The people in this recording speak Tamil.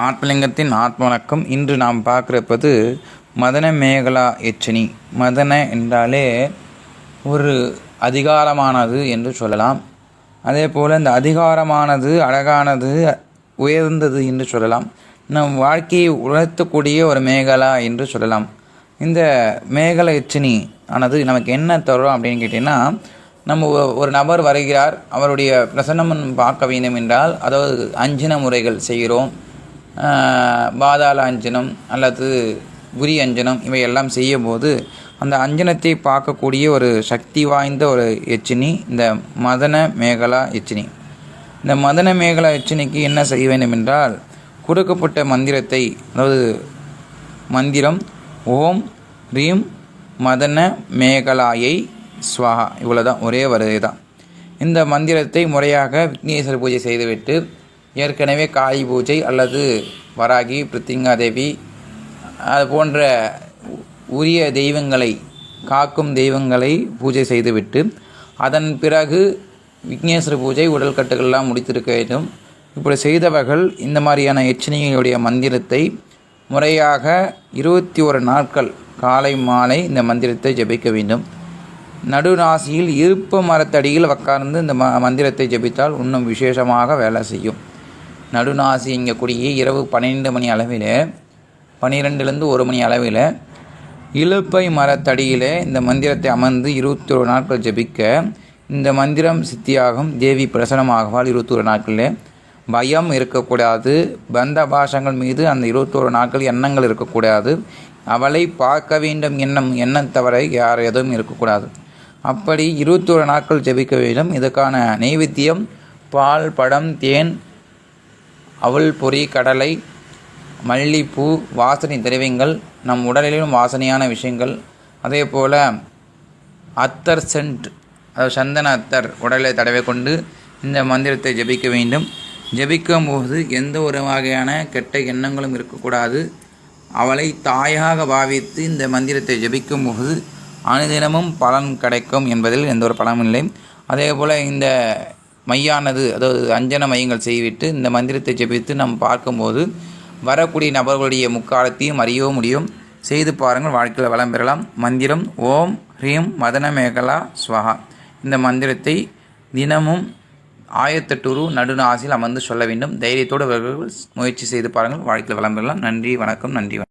ஆத்மலிங்கத்தின் ஆத்ம வணக்கம் இன்று நாம் பார்க்குறப்பது மதன மேகலா எச்சனி. மதன என்றாலே ஒரு அதிகாரமானது என்று சொல்லலாம். அதே போல் இந்த அதிகாரமானது அழகானது உயர்ந்தது என்று சொல்லலாம். நம் வாழ்க்கையை உணர்த்தக்கூடிய ஒரு மேகலா என்று சொல்லலாம். இந்த மேகலா எச்சனி ஆனது நமக்கு என்ன தரும் அப்படின்னு கேட்டிங்கன்னா நம்ம ஒ- ஒரு நபர் வருகிறார் அவருடைய பிரசன்னம் பார்க்க வேண்டும் என்றால் அதாவது அஞ்சன முறைகள் செய்கிறோம். பாதாள அஞ்சனம் அல்லது குரி அஞ்சனம் இவையெல்லாம் செய்யும்போது அந்த அஞ்சனத்தை பார்க்கக்கூடிய ஒரு சக்தி வாய்ந்த ஒரு எச்சினி இந்த மதன மேகலா எச்சினி. இந்த மதன மேகலா எச்சினிக்கு என்ன செய்ய வேண்டும் என்றால் கொடுக்கப்பட்ட மந்திரத்தை அதாவது மந்திரம் ஓம் ரீம் மதன மேகலாயை ஸ்வாகா இவ்வளோதான் ஒரே வருகை தான் இந்த மந்திரத்தை முறையாக விக்னேஸ்வர பூஜை செய்துவிட்டு ஏற்கனவே காளி பூஜை அல்லது வராகி பிருத்திங்கா தேவி அது போன்ற உரிய தெய்வங்களை காக்கும் தெய்வங்களை பூஜை செய்துவிட்டு அதன் பிறகு விக்னேஸ்வர பூஜை உடல் கட்டுகள்லாம் முடித்திருக்க வேண்டும். இப்படி செய்தவர்கள் இந்த மாதிரியான எச்சனிகளுடைய மந்திரத்தை முறையாக இருபத்தி ஒரு நாட்கள் காலை மாலை இந்த மந்திரத்தை ஜெபிக்க வேண்டும். நடுநாசியில் இருப்பு மரத்தடியில் உட்கார்ந்து இந்த ம மந்திரத்தை ஜெபித்தால் இன்னும் விசேஷமாக வேலை செய்யும். நடுநாசி இங்கக்கூடிய இரவு பன்னிரெண்டு மணி அளவில் பன்னிரெண்டுலேருந்து ஒரு மணி அளவில் இலுப்பை மரத்தடியிலே இந்த மந்திரத்தை அமர்ந்து இருபத்தொரு நாட்கள் ஜெபிக்க இந்த மந்திரம் சித்தியாகும் தேவி பிரசனமாகவால் இருபத்தொரு நாட்களில் பயம் இருக்கக்கூடாது பந்த பாஷங்கள் மீது அந்த இருபத்தோரு நாட்கள் எண்ணங்கள் இருக்கக்கூடாது. அவளை பார்க்க வேண்டும் எண்ணம் எண்ணம் தவிர யார் எதுவும் இருக்கக்கூடாது. அப்படி இருபத்தோரு நாட்கள் ஜெபிக்க வேண்டும். இதுக்கான நைவேத்தியம் பால் படம் தேன் அவல் பொரி கடலை மல்லிப்பூ வாசனை திரவியங்கள் நம் உடலிலும் வாசனையான விஷயங்கள். அதே போல் அத்தர் சென்ட் அதாவது சந்தன அத்தர் உடலை தடவை கொண்டு இந்த மந்திரத்தை ஜெபிக்க வேண்டும். ஜபிக்கும் போது எந்த ஒரு வகையான கெட்ட எண்ணங்களும் இருக்கக்கூடாது. அவளை தாயாக பாவித்து இந்த மந்திரத்தை ஜபிக்கும் போது அனுதினமும் பலன் கிடைக்கும் என்பதில் எந்த ஒரு பலனும் இல்லை. அதே போல் இந்த மையானது அதாவது அஞ்சன மையங்கள் செய்துவிட்டு இந்த மந்திரத்தை ஜெபித்து நாம் பார்க்கும்போது வரக்கூடிய நபர்களுடைய முக்காலத்தையும் அறிய முடியும். செய்து பாருங்கள் வாழ்க்கையில் வளம் பெறலாம். மந்திரம் ஓம் ஹ்ரீம் மதனமேகலா ஸ்வஹா. இந்த மந்திரத்தை தினமும் ஆயத்தட்டுரு நடுநாசில் அமர்ந்து சொல்ல வேண்டும். தைரியத்தோடு அவர்கள் முயற்சி செய்து பாருங்கள் வாழ்க்கையில் வளம் பெறலாம். நன்றி வணக்கம் நன்றி வணக்கம்.